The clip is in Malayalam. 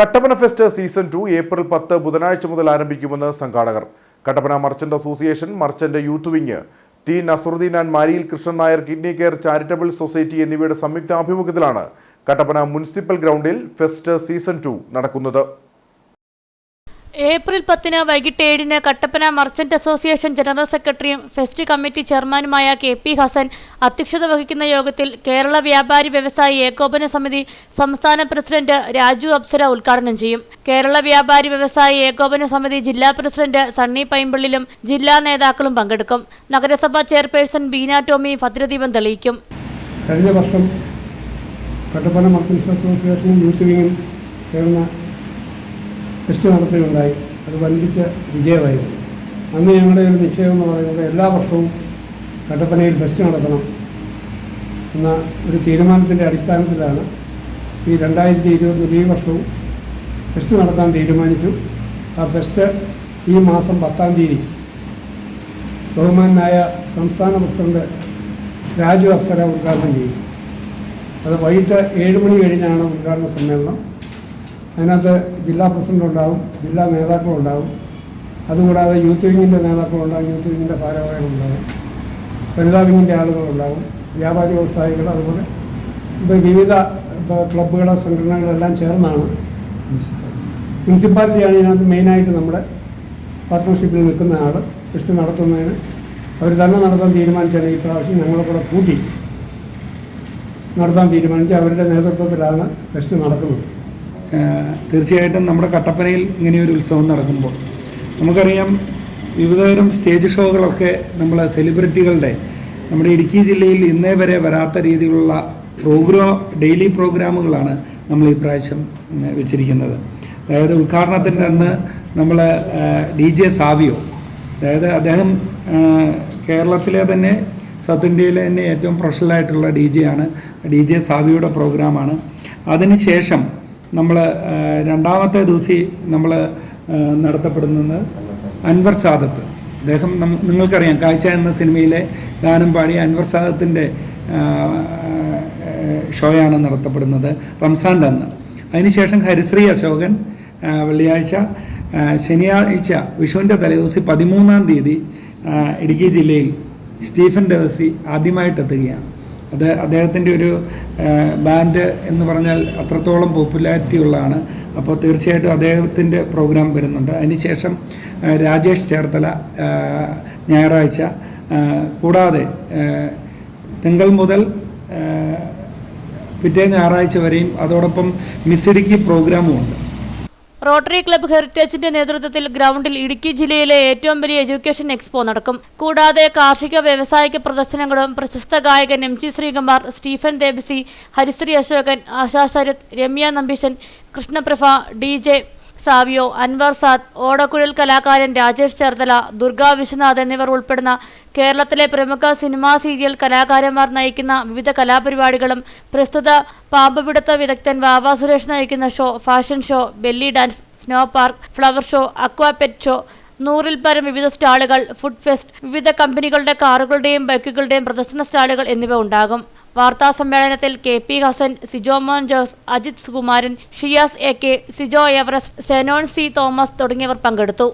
Kattappana fest season two April പത്ത് ബുധനാഴ്ച മുതൽ ആരംഭിക്കുമെന്ന് സംഘാടകർ. Kattappana merchant association merchant youth wing T Nasaruddin and Mariyil Krishnan Nair kidney care charitable society എന്നിവയുടെ സംയുക്ത ആഭിമുഖ്യത്തിലാണ് കട്ടപ്പന മുനിസിപ്പൽ ഗ്രൗണ്ടിൽ ഫെസ്റ്റ് സീസൺ ടു നടക്കുന്നത്. ഏപ്രിൽ പത്തിന് വൈകിട്ട് ഏഴിന് കട്ടപ്പന മർച്ചന്റ് അസോസിയേഷൻ ജനറൽ സെക്രട്ടറിയും ഫെസ്റ്റ് കമ്മിറ്റി ചെയർമാനുമായ കെ പി ഹസൻ അധ്യക്ഷത വഹിക്കുന്ന യോഗത്തിൽ കേരള വ്യാപാരി വ്യവസായി ഏകോപന സമിതി സംസ്ഥാന പ്രസിഡന്റ് രാജു അപ്സര ഉദ്ഘാടനം ചെയ്യും. കേരള വ്യാപാരി വ്യവസായി ഏകോപന സമിതി ജില്ലാ പ്രസിഡന്റ് സണ്ണി പൈമ്പിള്ളിലും ജില്ലാ നേതാക്കളും പങ്കെടുക്കും. നഗരസഭാ ചെയർപേഴ്സൺ ബീന ടോമി ഭദ്രദീപം തെളിയിക്കും. കഴിഞ്ഞ വർഷം കട്ടപ്പന മർച്ചൻസ് അസോസിയേഷനും യൂത്ത് വിങ്ങും ചേർന്ന ടെസ്റ്റ് അത് വൻപിച്ച വിജയമായിരുന്നു. അന്ന് ഞങ്ങളുടെ ഒരു നിശ്ചയം എന്ന് പറയുന്നത് എല്ലാ വർഷവും കട്ടപ്പനയിൽ ബസ് നടത്തണം എന്ന ഒരു തീരുമാനത്തിന്റെ അടിസ്ഥാനത്തിലാണ് ഈ രണ്ടായിരത്തി ഇരുപത്തി ഈ വർഷവും ഫെസ്റ്റ് നടത്താൻ തീരുമാനിച്ചു. ആ ഫെസ്റ്റ് ഈ മാസം പത്താം തീയതി ബഹുമാനായ സംസ്ഥാന പ്രസിഡന്റ് രാജു അപ്സര ഉദ്ഘാടനം ചെയ്യും. അത് വൈകിട്ട് ഏഴ് മണി കഴിഞ്ഞാണ് ഉദ്ഘാടന സമ്മേളനം. അതിനകത്ത് ജില്ലാ പ്രസിഡന്റ് ഉണ്ടാവും ജില്ലാ നേതാക്കളുണ്ടാവും അതുകൂടാതെ യൂത്ത് വിങ്ങിന്റെ നേതാക്കളുണ്ടാവും യൂത്ത് വിങ്ങിന്റെ ഭാരവാഹികളുണ്ടാവും വനിതാ വിങ്ങിന്റെ ആളുകളുണ്ടാവും വ്യാപാരി വ്യവസായികൾ അതുപോലെ ഇപ്പോൾ വിവിധ ഇപ്പോൾ ക്ലബ്ബുകളോ സംഘടനകളെല്ലാം ചേർന്നാണ് മുനിസിപ്പാലിറ്റിയാണ് ഇതിനകത്ത് മെയിനായിട്ട് നമ്മുടെ പാർട്ട്ണർഷിപ്പിൽ നിൽക്കുന്ന ആൾ ടെസ്റ്റ് നടത്തുന്നതിന്. അവർ തന്നെ നടത്താൻ തീരുമാനിച്ചാണ് ഈ പ്രാവശ്യം ഞങ്ങളെ കൂടെ കൂട്ടി നടത്താൻ തീരുമാനിച്ച് അവരുടെ നേതൃത്വത്തിലാണ് ടെസ്റ്റ് നടക്കുന്നത്. തീർച്ചയായിട്ടും നമ്മുടെ കട്ടപ്പനയിൽ ഇങ്ങനെയൊരു ഉത്സവം നടക്കുമ്പോൾ നമുക്കറിയാം വിവിധതരം സ്റ്റേജ് ഷോകളൊക്കെ നമ്മൾ സെലിബ്രിറ്റികളുടെ നമ്മുടെ ഇടുക്കി ജില്ലയിൽ ഇന്നേ വരെ വരാത്ത രീതിയിലുള്ള പ്രോഗ്രാം ഡെയിലി പ്രോഗ്രാമുകളാണ് നമ്മൾ ഈ പ്രാവശ്യം വെച്ചിരിക്കുന്നത്. അതായത് ഉദ്ഘാടനത്തിന്റെ അന്ന് നമ്മൾ ഡി ജെ സാവിയോ അതായത് അദ്ദേഹം കേരളത്തിലെ തന്നെ സൗത്ത് ഇന്ത്യയിലെ തന്നെ ഏറ്റവും പ്രൊഫഷണലായിട്ടുള്ള ഡി ജെ ആണ്. ഡി ജെ സാവിയുടെ പ്രോഗ്രാമാണ്. അതിനുശേഷം നമ്മൾ രണ്ടാമത്തെ ദിവസം നമ്മൾ നടത്തപ്പെടുന്നത് അൻവർ സാദത്ത്. അദ്ദേഹം നിങ്ങൾക്കറിയാം കാഴ്ച എന്ന സിനിമയിലെ ഗാനം പാടിയ അൻവർ സാദത്തിന്റെ ഷോയാണ് നടത്തപ്പെടുന്നത് റംസാന്റെ അന്ന് അതിനുശേഷം ഹരിശ്രീ അശോകൻ വെള്ളിയാഴ്ച ശനിയാഴ്ച വിഷുവിന്റെ തലേദിവസം പതിമൂന്നാം തീയതി ഇടുക്കി ജില്ലയിൽ സ്റ്റീഫൻ ദേവസി ആദ്യമായിട്ട് എത്തുകയാണ് അത് അദ്ദേഹത്തിന്റെ ഒരു ബാൻഡ് എന്ന് പറഞ്ഞാൽ അത്രത്തോളം പോപ്പുലാരിറ്റി ഉള്ളതാണ്. അപ്പോൾ തീർച്ചയായിട്ടും അദ്ദേഹത്തിന്റെ പ്രോഗ്രാം വരുന്നുണ്ട്. അതിനുശേഷം രാജേഷ് ചേർത്തല ഞായറാഴ്ച കൂടാതെ തിങ്കൾ മുതൽ പിറ്റേ ഞായറാഴ്ച വരെയും അതോടൊപ്പം മിസ്സിഡിക്ക് പ്രോഗ്രാമും ഉണ്ട് റോട്ടറി ക്ലബ്ബ് ഹെറിറ്റേജിന്റെ നേതൃത്വത്തിൽ ഗ്രൗണ്ടിൽ ഇടുക്കി ജില്ലയിലെ ഏറ്റവും വലിയ എഡ്യൂക്കേഷൻ എക്സ്പോ നടക്കും. കൂടാതെ കാർഷിക വ്യവസായിക പ്രദർശനങ്ങളും പ്രശസ്ത ഗായകൻ M G Sreekumar Stephen Devassy Harisree Ashokan Asha Sarath Remya Nambeesan Krishnaprabha D J Savio Anwar Saad ഓടക്കുഴൽ കലാകാരൻ രാജേഷ് ചേർത്തല ദുർഗാ വിശ്വനാഥ് എന്നിവർ ഉൾപ്പെടുന്ന കേരളത്തിലെ പ്രമുഖ സിനിമാ സീരിയൽ കലാകാരന്മാർ നയിക്കുന്ന വിവിധ കലാപരിപാടികളും പ്രസ്തുത പാമ്പുപിടുത്ത വിദഗ്ധൻ വാവാ സുരേഷ് നയിക്കുന്ന show fashion show belly dance snow park flower show aquapet show നൂറിൽ പരം വിവിധ സ്റ്റാളുകൾ ഫുഡ് ഫെസ്റ്റ് വിവിധ കമ്പനികളുടെ കാറുകളുടെയും ബൈക്കുകളുടെയും പ്രദർശന സ്റ്റാളുകൾ എന്നിവ ഉണ്ടാകും. വാർത്താ സമ്മേളനത്തിൽ K P Hasan Sijo Mon Jose Ajith Sukumaran Shiyas A K Sijo Everest Xenon C Thomas തുടങ്ങിയവർ പങ്കെടുത്തു.